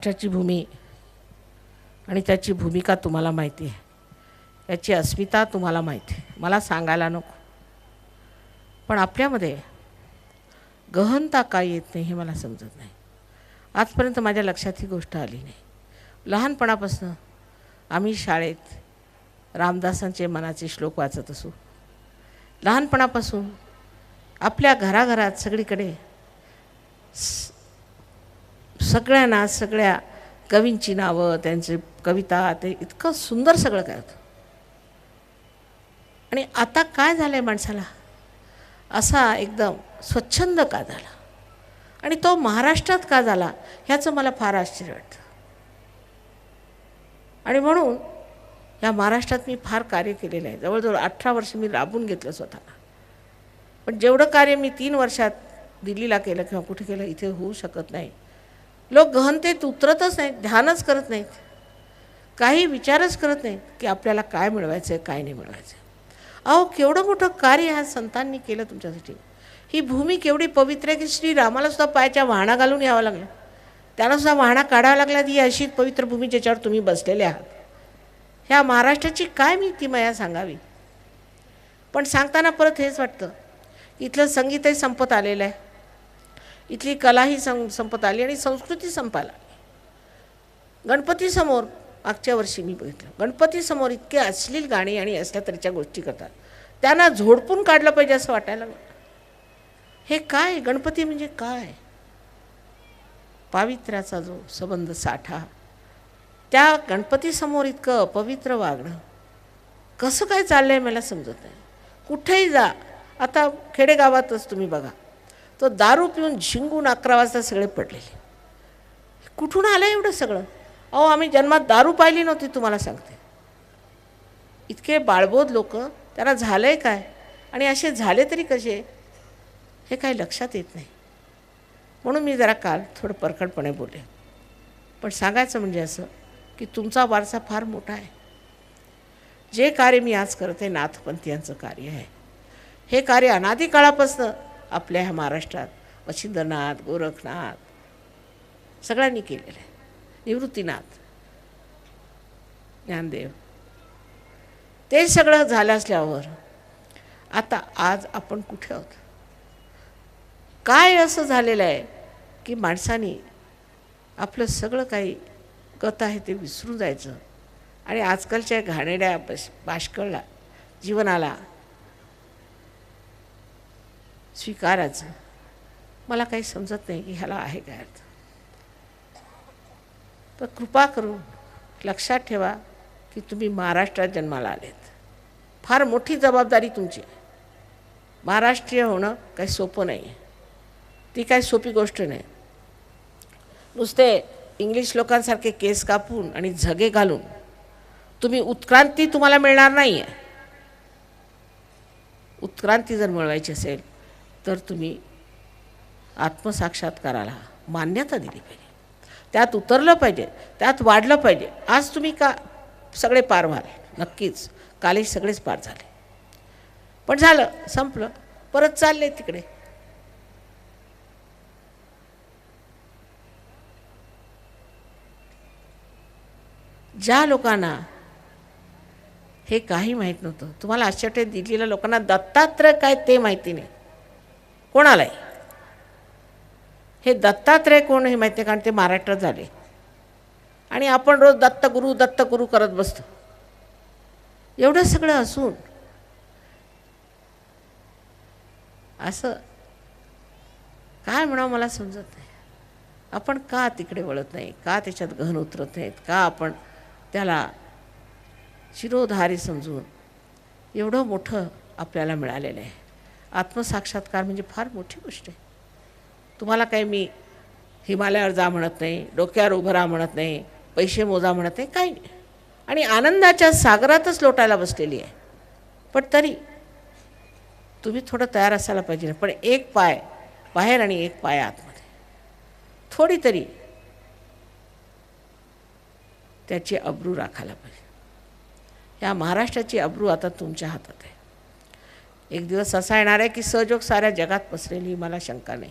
महाराष्ट्राची भूमी. आणि त्याची भूमिका तुम्हाला माहिती आहे. याची अस्मिता तुम्हाला माहिती आहे. मला सांगायला नको. पण आपल्यामध्ये गहनता का येत नाही हे मला समजत नाही. आजपर्यंत माझ्या लक्षात ही गोष्ट आली नाही. लहानपणापासून आम्ही शाळेत रामदासांचे मनाचे श्लोक वाचत असू. लहानपणापासून आपल्या घराघरात सगळीकडे सगळ्यांना सगळ्या कवींची नावं त्यांचे कविता ते इतकं सुंदर सगळं करतं आणि आता काय झालं आहे माणसाला? असा एकदम स्वच्छंद का झाला? आणि तो महाराष्ट्रात का झाला? ह्याचं मला फार आश्चर्य वाटतं. आणि म्हणून या महाराष्ट्रात मी फार कार्य केलेलं आहे. जवळजवळ अठरा वर्ष मी राबून घेतलं स्वतःला. पण जेवढं कार्य मी तीन वर्षात दिल्लीला केलं किंवा कुठे केलं इथे होऊ शकत नाही. लोक गहनतेत उतरतच नाहीत ध्यानच करत नाहीत. काही विचारच करत नाहीत की आपल्याला काय मिळवायचं आहे काय नाही मिळवायचं अहो केवढं मोठं कार्य ह्या संतांनी केलं तुमच्यासाठी. ही भूमी केवढी पवित्र आहे की श्रीरामाला सुद्धा पायाच्या वाहना घालून यावं लागलं. त्यांना सुद्धा वाहना काढावं लागल्यात ही अशी पवित्र भूमी ज्याच्यावर तुम्ही बसलेले आहात. ह्या महाराष्ट्राची काय मी ती मया सांगावी? पण सांगताना परत हेच वाटतं इथलं संगीतही संपत आलेलं आहे. इथली कलाही सं संपत आली आणि संस्कृती संपाला. गणपतीसमोर मागच्या वर्षी मी बघितलं. गणपतीसमोर इतके अश्लील गाणी आणि असल्या तऱ्हेच्या गोष्टी करतात. त्यांना झोडपून काढलं पाहिजे असं वाटायला हे काय? गणपती म्हणजे काय? पावित्र्याचा जो संबंध साठा त्या गणपतीसमोर इतकं अपवित्र वागणं कसं काय चाललं आहे मला समजत नाही. कुठेही जा. आता खेडेगावातच तुम्ही बघा. तो दारू पिऊन झिंगून अकरा वाजता सगळे पडलेले. कुठून आलं एवढं सगळं? अहो आम्ही जन्मात दारू पाहिली नव्हती तुम्हाला सांगते. इतके बाळबोध लोक त्यांना झालं आहे काय? आणि असे झाले तरी कसे? हे काही लक्षात येत नाही. म्हणून मी जरा काल थोडं परखडपणे बोलले. पण सांगायचं म्हणजे असं की तुमचा वारसा फार मोठा आहे. जे कार्य मी आज करते नाथपंथीयांचं कार्य आहे. हे कार्य अनादी काळापासून आपल्या ह्या महाराष्ट्रात वशिंद्रनाथ गोरखनाथ सगळ्यांनी केलेलं आहे. निवृत्तीनाथ ज्ञानदेव. ते सगळं झालं असल्यावर आता आज आपण कुठे आहोत? काय असं झालेलं आहे की माणसानी आपलं सगळं काही गत आहे ते विसरून जायचं? आणि आजकालच्या घाणेड्या बस बाष्कळला जीवनाला स्वीकारायचं. मला काही समजत नाही की ह्याला आहे काय अर्थ. तर कृपा करून लक्षात ठेवा की तुम्ही महाराष्ट्रात जन्माला आलेत. फार मोठी जबाबदारी तुमची महाराष्ट्रीय होणं काही सोपं नाही आहे. ती काही सोपी गोष्ट नाही. नुसते इंग्लिश लोकांसारखे केस कापून आणि झगे घालून तुम्ही उत्क्रांती तुम्हाला मिळणार नाही आहे उत्क्रांती जर मिळवायची असेल तर तुम्ही आत्मसाक्षात्काराला मान्यता दिली पाहिजे. त्यात उतरलं पाहिजे त्यात वाढलं पाहिजे. आज तुम्ही का सगळे पार व्हाल? नक्कीच. कालही सगळेच पार झाले. पण झालं संपलं. परत चालले तिकडे. ज्या लोकांना हे काही माहीत नव्हतं तुम्हाला आश्चर्य दिलेल्या लोकांना दत्तात्रय काय ते माहिती नाही. कोणालाही? हे दत्तात्रय कोण हे माहिती आहे कारण ते महाराष्ट्रात झाले. आणि आपण रोज दत्तगुरू दत्तगुरू करत बसतो. एवढं सगळं असून असं काय म्हणावं मला समजत नाही. आपण का तिकडे वळत नाही? का त्याच्यात गहन उतरत नाहीत? का आपण त्याला शिरोधारी समजून एवढं मोठं आपल्याला मिळालेलं आहे? आत्मसाक्षात्कार म्हणजे फार मोठी गोष्ट आहे. तुम्हाला काही मी हिमालयावर जा म्हणत नाही डोक्यावर उभं राहा म्हणत नाही पैसे मोजा म्हणत नाही काही नाही. आणि आनंदाच्या सागरातच लोटायला बसलेली आहे. पण तरी तुम्ही थोडं तयार असायला पाहिजे ना. पण एक पाय बाहेर आणि एक पाय आतमध्ये. थोडी तरी त्याची अब्रू राखायला पाहिजे. या महाराष्ट्राची अब्रू आता तुमच्या हातात आहे. एक दिवस असा येणार आहे की सहजोग साऱ्या जगात पसरेल ही मला शंका नाही.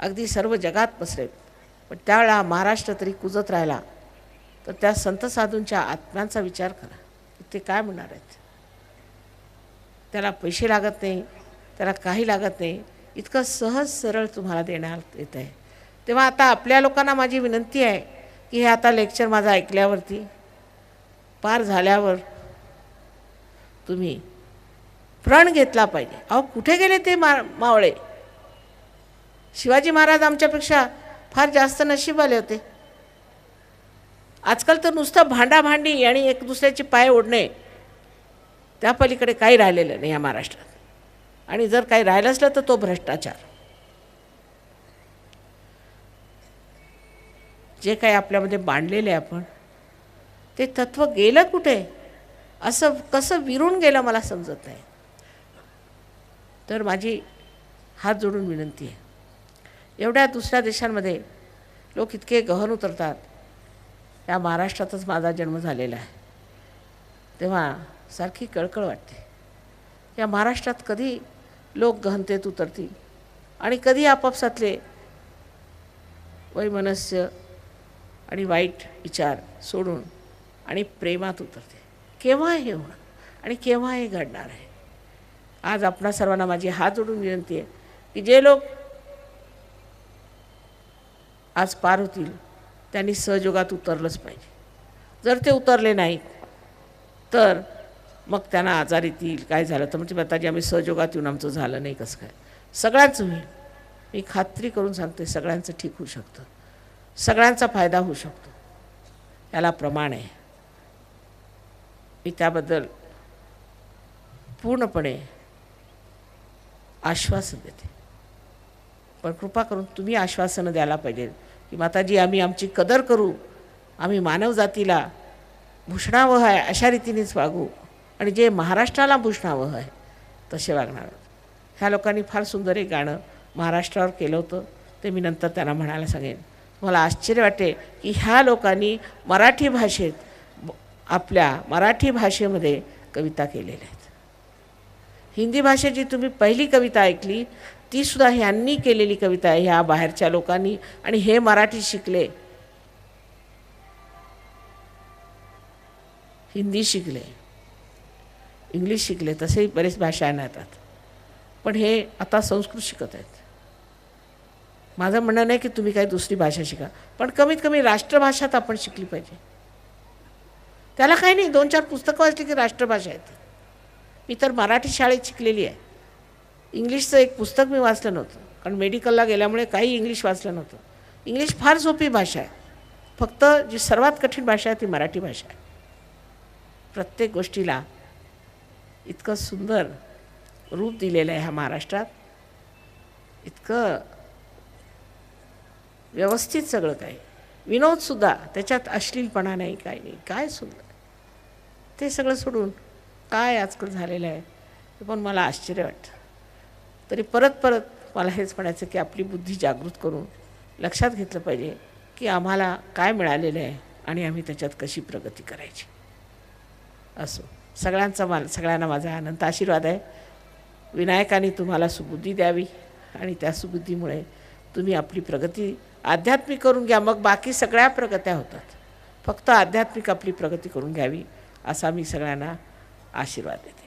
अगदी सर्व जगात पसरेल. पण त्यावेळेला महाराष्ट्र तरी कुजत राहिला. तर त्या संत साधूंच्या आत्म्यांचा विचार करा. ते काय म्हणणार आहेत? त्याला पैसे लागत नाही त्याला काही लागत नाही. इतकं सहज सरळ तुम्हाला देण्यात येत आहे तेव्हा आता आपल्या लोकांना माझी विनंती आहे की हे आता लेक्चर माझं ऐकल्यावरती पार झाल्यावर तुम्ही प्रण घेतला पाहिजे. अहो कुठे गेले ते मा मावळे? शिवाजी महाराज आमच्यापेक्षा फार जास्त नशीब आले होते. आजकाल तर नुसतं भांडाभांडी आणि एक दुसऱ्याचे पाय ओढणे त्या पलीकडे काही राहिलेलं नाही या महाराष्ट्रात. आणि जर काही राहिलं असलं तर तो भ्रष्टाचार. जे काही आपल्यामध्ये मांडलेले आहे आपण ते तत्त्व गेलं कुठे? असं कसं विरून गेलं मला समजत नाही. तर माझी हात जोडून विनंती आहे. एवढ्या दुसऱ्या देशांमध्ये लोक इतके गहन उतरतात. या महाराष्ट्रातच माझा जन्म झालेला आहे. तेव्हा सारखी कळकळ वाटते. या महाराष्ट्रात कधी लोक गहनतेत उतरतील आणि कधी आपापसातले वैमनस्य आणि वाईट विचार सोडून आणि प्रेमात उतरते केव्हा हे होणार आणि केव्हा हे घडणार आहे. आज आपणा सर्वांना माझी हात जोडून विनंती आहे की जे लोक आज पार होतील त्यांनी सहयोगात उतरलंच पाहिजे. जर ते उतरले नाहीत तर मग त्यांना आजार येतील काय झालं तर म्हणजे माताजी आम्ही सहयोगात येऊन आमचं झालं नाही कसं काय. सगळ्यांचं होईल. मी खात्री करून सांगते सगळ्यांचं ठीक होऊ शकतं. सगळ्यांचा फायदा होऊ शकतो. याला प्रमाण आहे. मी त्याबद्दल पूर्णपणे आश्वासन देते. पण कृपा करून तुम्ही आश्वासनं द्यायला पाहिजे. की माताजी आम्ही आमची कदर करू आम्ही मानवजातीला भूषणावह आहे अशा रीतीनेच वागू. आणि जे महाराष्ट्राला भूषणावह आहे तसे वागणार. आहोत. ह्या लोकांनी फार सुंदर एक गाणं महाराष्ट्रावर केलं होतं. ते मी नंतर त्यांना म्हणायला सांगेन. मला आश्चर्य वाटते की ह्या लोकांनी मराठी भाषेत आपल्या मराठी भाषेमध्ये कविता केलेल्या आहेत. हिंदी भाषेची तुम्ही पहिली कविता ऐकली तीसुद्धा ह्यांनी केलेली कविता आहे ह्या बाहेरच्या लोकांनी. आणि हे मराठी शिकले. हिंदी शिकले. इंग्लिश शिकले तसेही बरेच भाषा येतात पण हे आता संस्कृत शिकत आहेत. माझं म्हणणं नाही की तुम्ही काही दुसरी भाषा शिका पण कमीत कमी राष्ट्रभाषा तर आपण शिकली पाहिजे. त्याला काही नाही दोन चार पुस्तकं वाचली की राष्ट्रभाषा येते. मी तर मराठी शाळेत शिकलेली आहे. इंग्लिशचं एक पुस्तक मी वाचलं नव्हतं. कारण मेडिकलला गेल्यामुळे काही इंग्लिश वाचलं नव्हतं. इंग्लिश फार सोपी भाषा आहे. फक्त जी सर्वात कठीण भाषा आहे ती मराठी भाषा आहे. प्रत्येक गोष्टीला इतकं सुंदर रूप दिलेलं आहे ह्या महाराष्ट्रात. इतकं व्यवस्थित सगळं काही. विनोदसुद्धा त्याच्यात अश्लीलपणा नाही काही नाही. काय सुंदर. ते सगळं सोडून काय आजकाल झालेलं आहे हे पण मला आश्चर्य वाटतं. तरी परत परत मला हेच म्हणायचं की आपली बुद्धी जागृत करून लक्षात घेतलं पाहिजे की आम्हाला काय मिळालेलं आहे आणि आम्ही त्याच्यात कशी प्रगती करायची. असो. सगळ्यांचा मा सगळ्यांना माझा अनंत आशीर्वाद आहे. विनायकाने तुम्हाला सुबुद्धी द्यावी आणि त्या सुबुद्धीमुळे तुम्ही आपली प्रगती आध्यात्मिक करून घ्या मग बाकी सगळ्या प्रगत्या होतात. फक्त आध्यात्मिक आपली प्रगती करून घ्यावी असा मी सगळ्यांना आशीर्वाद देते